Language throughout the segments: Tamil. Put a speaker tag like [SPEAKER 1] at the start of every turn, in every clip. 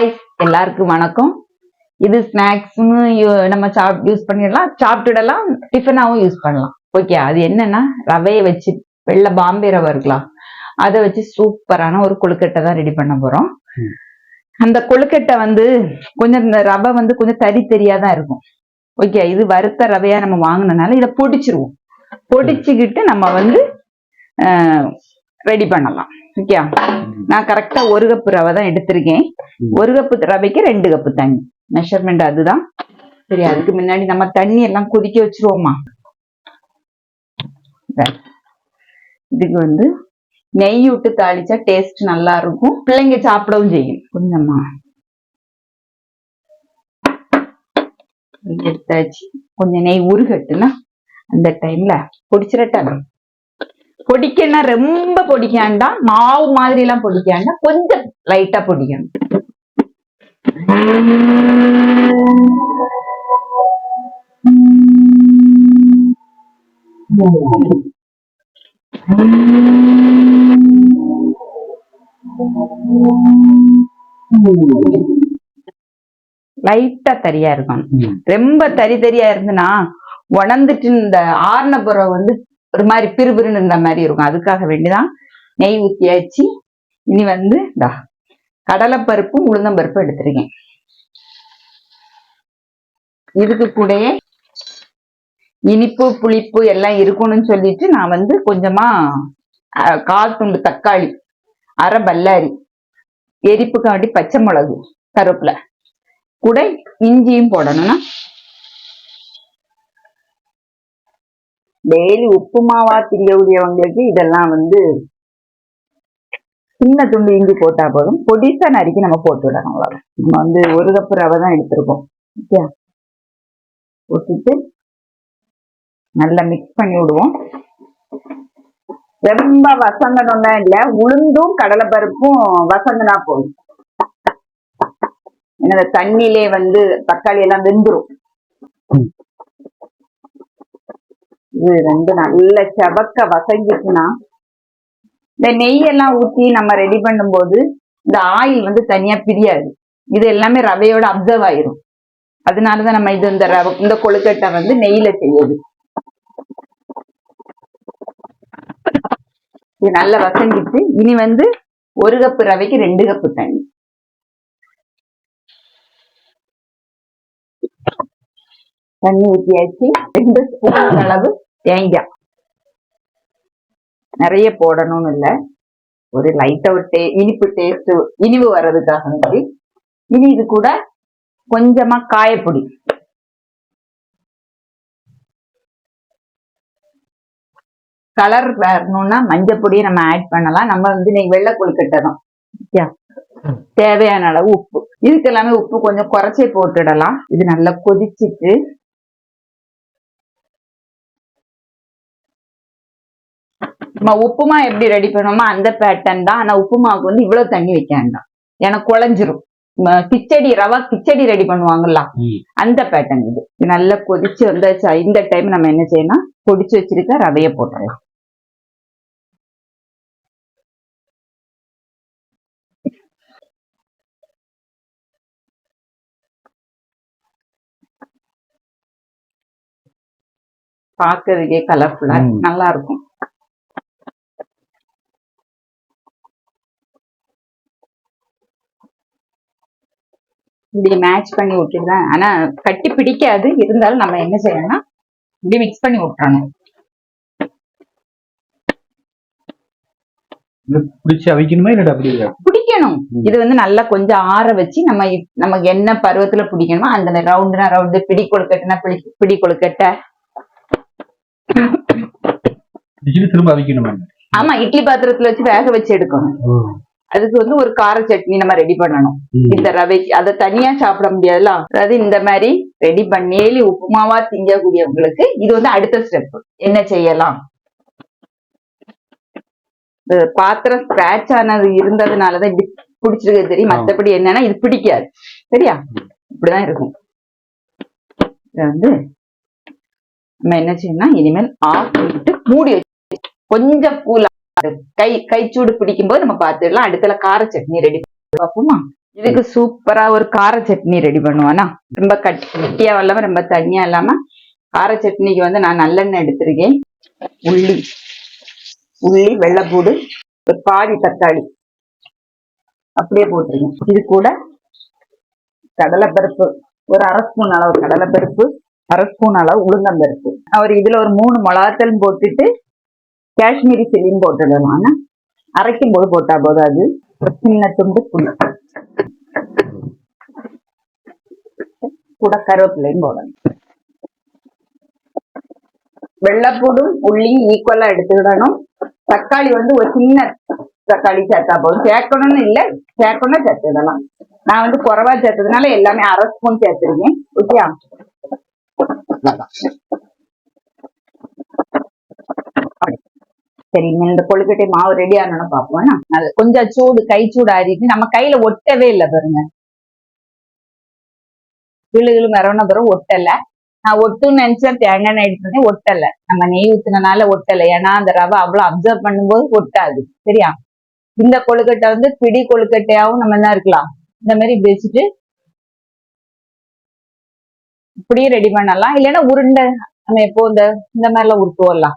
[SPEAKER 1] ஹாய் எல்லாருக்கும் வணக்கம். இது ஸ்நாக்ஸ்னு நம்ம சாப் யூஸ் பண்ணிடலாம். சாப்பிட்டுடலாம் டிஃபனாகவும் யூஸ் பண்ணலாம். ஓகே அது என்னன்னா ரவையை வச்சு வெள்ளை பாம்பே ரவை இருக்கலாம் அதை வச்சு சூப்பரான ஒரு கொழுக்கட்டை தான் ரெடி பண்ண போறோம். அந்த கொழுக்கட்டை வந்து கொஞ்சம் இந்த ரவை வந்து கொஞ்சம் தறி தெரியா தான் இருக்கும். ஓகே இது வறுத்த ரவையா நம்ம வாங்கினனால இதை பொடிச்சிருவோம். பொடிச்சுக்கிட்டு நம்ம வந்து ரெடி பண்ணலாம். ஓகே நான் கரெக்டா ஒரு கப்பு ரவை தான் எடுத்திருக்கேன். ஒரு கப்பு ரவைக்கு ரெண்டு கப்பு தண்ணி. மெஷர்மெண்ட் அதுதான். சரி அதுக்கு முன்னாடி நம்ம தண்ணி எல்லாம் கொதிக்க வச்சிருவோமா? சரி. இதுக்கு வந்து நெய் விட்டு தாளிச்சா டேஸ்ட் நல்லா இருக்கும். பிள்ளைங்க சாப்பிடவும் செய்யும். கொஞ்சமா எடுத்தாச்சு. கொஞ்சம் நெய் உருகட்டுனா அந்த டைம்ல பொடிச்சிரட்டா பொடிக்கன்னா ரொம்ப பொடிக்காண்டா மாவு மாதிரி எல்லாம் பொடிக்காண்டா கொஞ்சம் லைட்டா பொடிக்கணும். லைட்டா தரியா இருக்கணும். ரொம்ப தரி தரியா இருந்துன்னா உணர்ந்துட்டு இந்த ஆறுன புறம் வந்து ஒரு மாதிரி பிறுபிறுன்னு இருந்த மாதிரி இருக்கும். அதுக்காக வேண்டிதான் நெய் ஊற்றியாச்சு இனி வந்து இந்த கடலைப்பருப்பும் உளுந்தம்பருப்பும் எடுத்திருக்கேன். இதுக்கு கூடயே இனிப்பு புளிப்பு எல்லாம் இருக்கணும்னு சொல்லிட்டு நான் வந்து கொஞ்சமா கால் துண்டு தக்காளி அரை பல்லாரி எரிப்புக்காண்டி பச்சை மிளகு கருவேப்பிலை கூட இஞ்சியும் போடணும்னா டெய்லி உப்புமாவா திங்கக்கூடியவங்களுக்கு இதெல்லாம் வந்து சின்ன துண்டு இஞ்சி போட்டா போதும். பொடிசா நறுக்கி நம்ம போட்டு விடணும் அவ்வளவுதான். நம்ம வந்து ஒரு கப்பு ரவை தான் எடுத்திருக்கோம். ஓகே? போட்டுட்டு நல்லா மிக்ஸ் பண்ணி விடுவோம். ரொம்ப வசங்கணும்னா இல்ல. உளுந்தும் கடலைப்பருப்பும் வசங்கினா போதும். ஏன்னா தண்ணியிலே வந்து தக்காளி எல்லாம் வெந்துரும். இது ரெண்டு நல்ல செவக்க வசங்கிச்சுன்னா இந்த நெய் எல்லாம் ஊத்தி நம்ம ரெடி பண்ணும்போது இந்த ஆயில் வந்து தனியா பிரியாது. இது எல்லாமே ரவையோட அப்சர்வ் ஆயிரும். அதனாலதான் நம்ம இது இந்த ரவ இந்த கொழுக்கட்டை வந்து நெய்யில் செய்யுது இது நல்லா வசங்கிச்சு. இனி வந்து ஒரு கப்பு ரவைக்கு ரெண்டு கப்பு தண்ணி. தண்ணி ஊற்றியாச்சு ரெண்டு ஸ்பூன் அளவு தேங்காய். நிறைய போடணும்னு இல்லை. ஒரு லைட்டாக ஒரு டே இனிப்பு டேஸ்ட் இனிவு வர்றதுக்காக வேண்டி. இனி இது கூட கொஞ்சமா காயப்பொடி. கலர் வரணும்னா மஞ்சள் பொடியை நம்ம ஆட் பண்ணலாம். நம்ம வந்து இன்னைக்கு வெள்ளை கொழுக்கட்டை தான். தேவையான அளவு உப்பு. இதுக்கு எல்லாமே உப்பு கொஞ்சம் குறைச்சே போட்டுடலாம். இது நல்லா கொதிச்சிட்டு நம்ம உப்புமா எப்படி ரெடி பண்ணுவோமோ அந்த பேட்டர்ன் தான். ஆனா உப்புமாவுக்கு வந்து இவ்வளவு தண்ணி வைக்க வேண்டாம். ஏன்னா குழஞ்சிரும். கிச்சடி ரவா கிச்சடி ரெடி பண்ணுவாங்கல்ல? அந்த பேட்டர்ன் இது. நல்லா கொதிச்சு வந்தாச்சு. இந்த டைம் நம்ம என்ன செய்யணும் பொடிச்சு வச்சிருக்க ரவைய போட்டுடலாம். பார்க்கறதுக்கே கலர்ஃபுல்லா. நல்லா இருக்கும். இப்படி மேட்ச் பண்ணி விட்டுதான் ஆனா கட்டி பிடிக்காது. இருந்தாலும் நம்ம என்ன செய்யணும்னா இப்படி மிக்ஸ் பண்ணி விட்டுறணும். பிடிக்கணும். இது வந்து நல்லா கொஞ்சம் ஆற வச்சு நம்ம நமக்கு என்ன பருவத்துல பிடிக்கணுமோ அந்த ரவுண்டுனா ரவுண்டு பிடி கொழுக்கட்டைனா பிடி பிடி கொழுக்கட்டை.
[SPEAKER 2] திரும்ப அவிக்கணுமா?
[SPEAKER 1] ஆமா இட்லி பாத்திரத்துல வச்சு வேக வச்சு எடுக்கணும். அதுக்கு வந்து ஒரு கார சட்னி நம்ம ரெடி பண்ணணும். இந்த ரவைக்கு அதை தனியா சாப்பிட முடியாதுல்ல? அதாவது இந்த மாதிரி ரெடி பண்ணி டெய்லி உப்புமாவா திங்கக்கூடியவங்களுக்கு இது வந்து அடுத்த ஸ்டெப் என்ன செய்யலாம்? பாத்திரம் ஸ்கிராச் ஆனது இருந்ததுனாலதான் இப்படி பிடிச்சிருக்கு தெரியும். மத்தபடி என்னன்னா இது பிடிக்காது. சரியா? இப்படிதான் இருக்கும். இதை வந்து நம்ம என்ன செய்யணும்னா இனிமேல் ஆஃப் பண்ணிட்டு மூடி வச்சு கொஞ்சம் கூலா கை கைச்சூடு பிடிக்கும் போது நம்ம பார்த்துடலாம் அடுத்தல கார சட்னி ரெடி பார்ப்போமா? இதுக்கு சூப்பரா ஒரு கார சட்னி ரெடி பண்ணுவானா? ரொம்ப கட்டியா இல்லாம ரொம்ப தனியா இல்லாம கார சட்னிக்கு வந்து நான் நல்லெண்ணெய் எடுத்திருக்கேன். உள்ளி உள்ளி வெள்ளைப்பூடு ஒரு பாதி தக்காளி. அப்படியே போட்டுருங்க. இது கூட கடலைப்பருப்பு. ஒரு அரை ஸ்பூன் அளவு கடலைப்பருப்பு அரை ஸ்பூன் அளவு உளுந்தம்பருப்பு. அவர் இதுல ஒரு மூணு மிளகாத்தல் போட்டுட்டு காஷ்மீரி சில்லின்னு போட்டுடலாம் ஆனா அரைக்கும் போது போட்டா போதும் அது. சின்ன துண்டு புளி கூட கருவேப்பிலையும் போடணும். வெள்ளைப்பூடும் உள்ளியும் ஈக்குவலா எடுத்துக்கிடணும். தக்காளி வந்து ஒரு சின்ன தக்காளி சேர்த்தா போதும். சேர்க்கணும்னு இல்லை சேர்க்கணும்னா சேர்த்துடலாம் நான் வந்து குறைவா சேர்த்ததுனால எல்லாமே அரை ஸ்பூன் சேர்த்துருக்கேன். ஓகே சரி இந்த கொழுக்கட்டை மாவு ரெடி ஆனோன்னு பார்ப்போம். அது கொஞ்சம் சூடு கை சூடு ஆறிட்டு நம்ம கையில ஒட்டவே இல்லை பாருங்க. கிளு கிளு பிறகு ஒட்டல. நான் ஒட்டுன்னு நினைச்சா தேங்காய் எண்ணெய் ஒட்டல. நம்ம நெய் ஊத்துனனால ஒட்டல. ஏன்னா அந்த ரவை அவ்வளவு அப்சர்வ் பண்ணும்போது ஒட்டாது. சரியா? இந்த கொழுக்கட்டை வந்து பிடி கொழுக்கட்டையாவும் நம்ம என்ன இருக்கலாம்? இந்த மாதிரி வச்சுட்டு இப்படியே ரெடி பண்ணலாம். இல்லைன்னா உருண்டை நம்ம எப்போ இந்த இந்த மாதிரிலாம் உருட்டுவோம்லாம்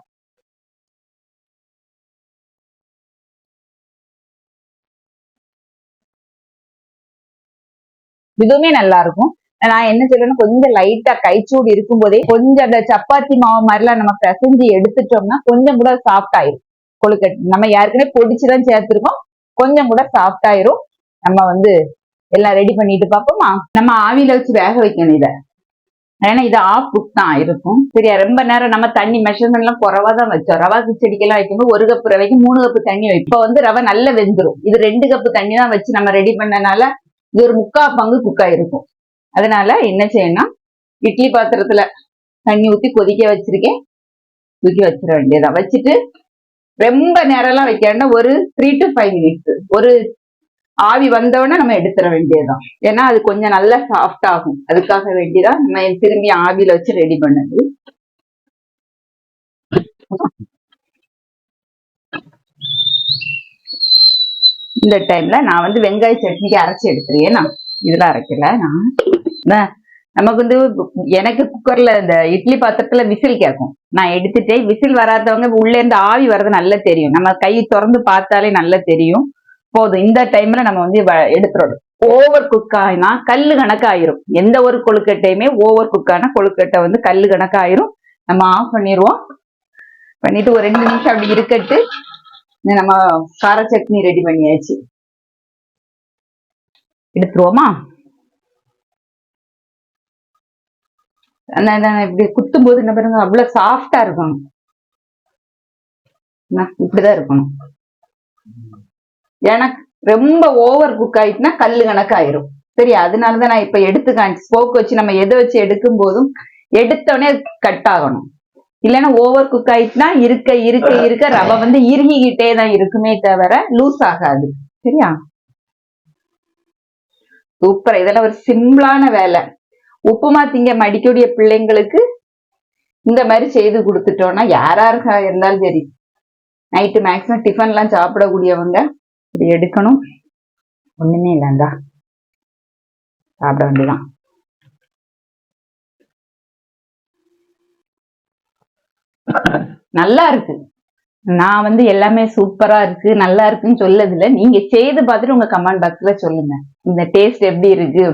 [SPEAKER 1] இதுவுமே நல்லா இருக்கும் நான் என்ன சொல்றேன்னா கொஞ்சம் லைட்டா கைச்சூடு இருக்கும்போதே கொஞ்சம் அந்த சப்பாத்தி மாவு மாதிரிலாம் நம்ம பிசைஞ்சு எடுத்துட்டோம்னா கொஞ்சம் கூட சாஃப்ட் ஆயிரும். கொழுக்கட்டை நம்ம ஏற்கனவே பொடிச்சுதான் சேர்த்துருக்கோம். கொஞ்சம் கூட சாஃப்ட் ஆயிரும். நம்ம வந்து எல்லாம் ரெடி பண்ணிட்டு பார்ப்போமா? நம்ம ஆவியில வச்சு வேக வைக்கணும் இதை. ஏன்னா இது ஆஃப் குக் தான் இருக்கும் சரியா? ரொம்ப நேரம் நம்ம தண்ணி மெஷர்மெண்ட் எல்லாம் குறவா தான் வச்சோம். ரவா கிச்சடிக்கெல்லாம் வைக்கும்போது ஒரு கப்பு ரவைக்கு மூணு கப்பு தண்ணி வைப்போம். இப்போ வந்து ரவை நல்லா வெந்துரும். இது ரெண்டு கப்பு தண்ணி தான் வச்சு நம்ம ரெடி பண்ணனால இது ஒரு முக்கா பங்கு குக் ஆயிருக்கும். அதனால என்ன செய்யணும் இட்லி பாத்திரத்துல தண்ணி ஊத்தி கொதிக்க வச்சிருக்கேன். தூக்கி வச்சிட வேண்டியதான் வச்சுட்டு ரொம்ப நேரம்லாம் வைக்க வேண்டாம். ஒரு த்ரீ டு ஃபைவ் மினிட்ஸ் ஒரு ஆவி வந்தவொடனே நம்ம எடுத்துட வேண்டியதுதான். ஏன்னா அது கொஞ்சம் நல்லா சாஃப்ட் ஆகும். அதுக்காக வேண்டிதான் நம்ம திரும்பி ஆவியில வச்சு ரெடி பண்ணது. இந்த டைம்ல நான் வந்து வெங்காய சட்னிக்கு அரைச்சி எடுத்துருக்கேன் நான் இதெல்லாம் அரைக்கல. நான் நமக்கு வந்து எனக்கு குக்கர்ல இந்த இட்லி பாத்திரத்துல விசில் கேட்கும் நான் எடுத்துட்டே விசில் வராதவங்க உள்ளே இருந்து ஆவி வர்றது நல்லா தெரியும். நம்ம கை திறந்து பார்த்தாலே நல்லா தெரியும். போதும். இந்த டைம்ல நம்ம வந்து வ- எடுத்துறோம். ஓவர் குக் ஆகினா கல்லு கணக்காயிரும் எந்த ஒரு கொழுக்கட்டையுமே ஓவர் குக் கொழுக்கட்டை வந்து கல்லு கணக்காயிரும் நம்ம ஆஃப் பண்ணிடுவோம் பண்ணிட்டு ஒரு ரெண்டு நிமிஷம் அப்படி இருக்கட்டு. நம்ம கார சட்னி ரெடி பண்ணியாச்சு. எடுத்துருவோமா? அந்த இப்படி குத்தும் போது என்ன பாருங்க அவ்வளவு சாஃப்டா இருக்கணும். இப்படிதான் இருக்கணும். எனக்கு ரொம்ப ஓவர் குக் ஆயிட்டுனா கல்லு கணக்காயிரும். சரி அதனாலதான் நான் இப்ப எடுத்து காமிச்சு ஸ்போக் வச்சு நம்ம எதை வச்சு எடுக்கும் போதும் எடுத்தோடனே கட் ஆகணும். இல்லைன்னா ஓவர் குக் ஆயிட்டுனா இருக்க இருக்க இருக்க ரவை வந்து இறுகிக்கிட்டே தான் இருக்குமே தவிர லூஸ் ஆகாது. சரியா? சூப்பர் இதெல்லாம் ஒரு சிம்பிளான வேலை. உப்புமா திங்க மடிக்கக்கூடிய பிள்ளைங்களுக்கு இந்த மாதிரி செய்து கொடுத்துட்டோம்னா யாராருக்கா இருந்தாலும் சரி. நைட்டு மேக்ஸிமம் டிஃபன்லாம் சாப்பிடக்கூடியவங்க இப்படி எடுக்கணும். ஒண்ணுமே இல்லைண்டா சாப்பிட வேண்டியதான் நல்லா இருக்கு. நான் வந்து எல்லாமே சூப்பரா இருக்கு நல்லா இருக்குன்னு சொல்லதில்ல. நீங்க செய்து பார்த்துட்டு உங்க கமெண்ட் பாக்ஸ்ல சொல்லுங்க. இந்த டேஸ்ட் எப்படி இருக்கு?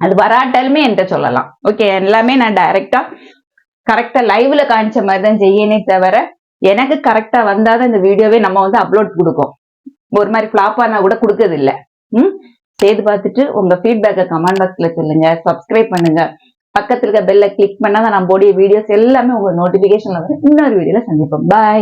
[SPEAKER 1] அது வராட்டாலுமே என்கிட்ட சொல்லலாம். ஓகே எல்லாமே நான் டைரக்டா கரெக்டா லைவ்ல காமிச்ச மாதிரி தான் செய்யனே தவிர எனக்கு கரெக்டா வந்தாதான் இந்த வீடியோவே நம்ம வந்து அப்லோட் கொடுக்கும். ஒரு மாதிரி ஃபிளாப் ஆனா கூட கொடுக்கறது இல்லை ம்? செய்து பார்த்துட்டு உங்க ஃபீட்பேக்கை கமெண்ட் பாக்ஸ்ல சொல்லுங்க சப்ஸ்கிரைப் பண்ணுங்க. பக்கத்துல இருக்க பெல்ல கிளிக் பண்ணா தான் போடிய வீடியோஸ் எல்லாமே உங்களுக்கு நோட்டிஃபிகேஷன் வரும். இன்னொரு வீடியோல சந்திப்போம். பாய்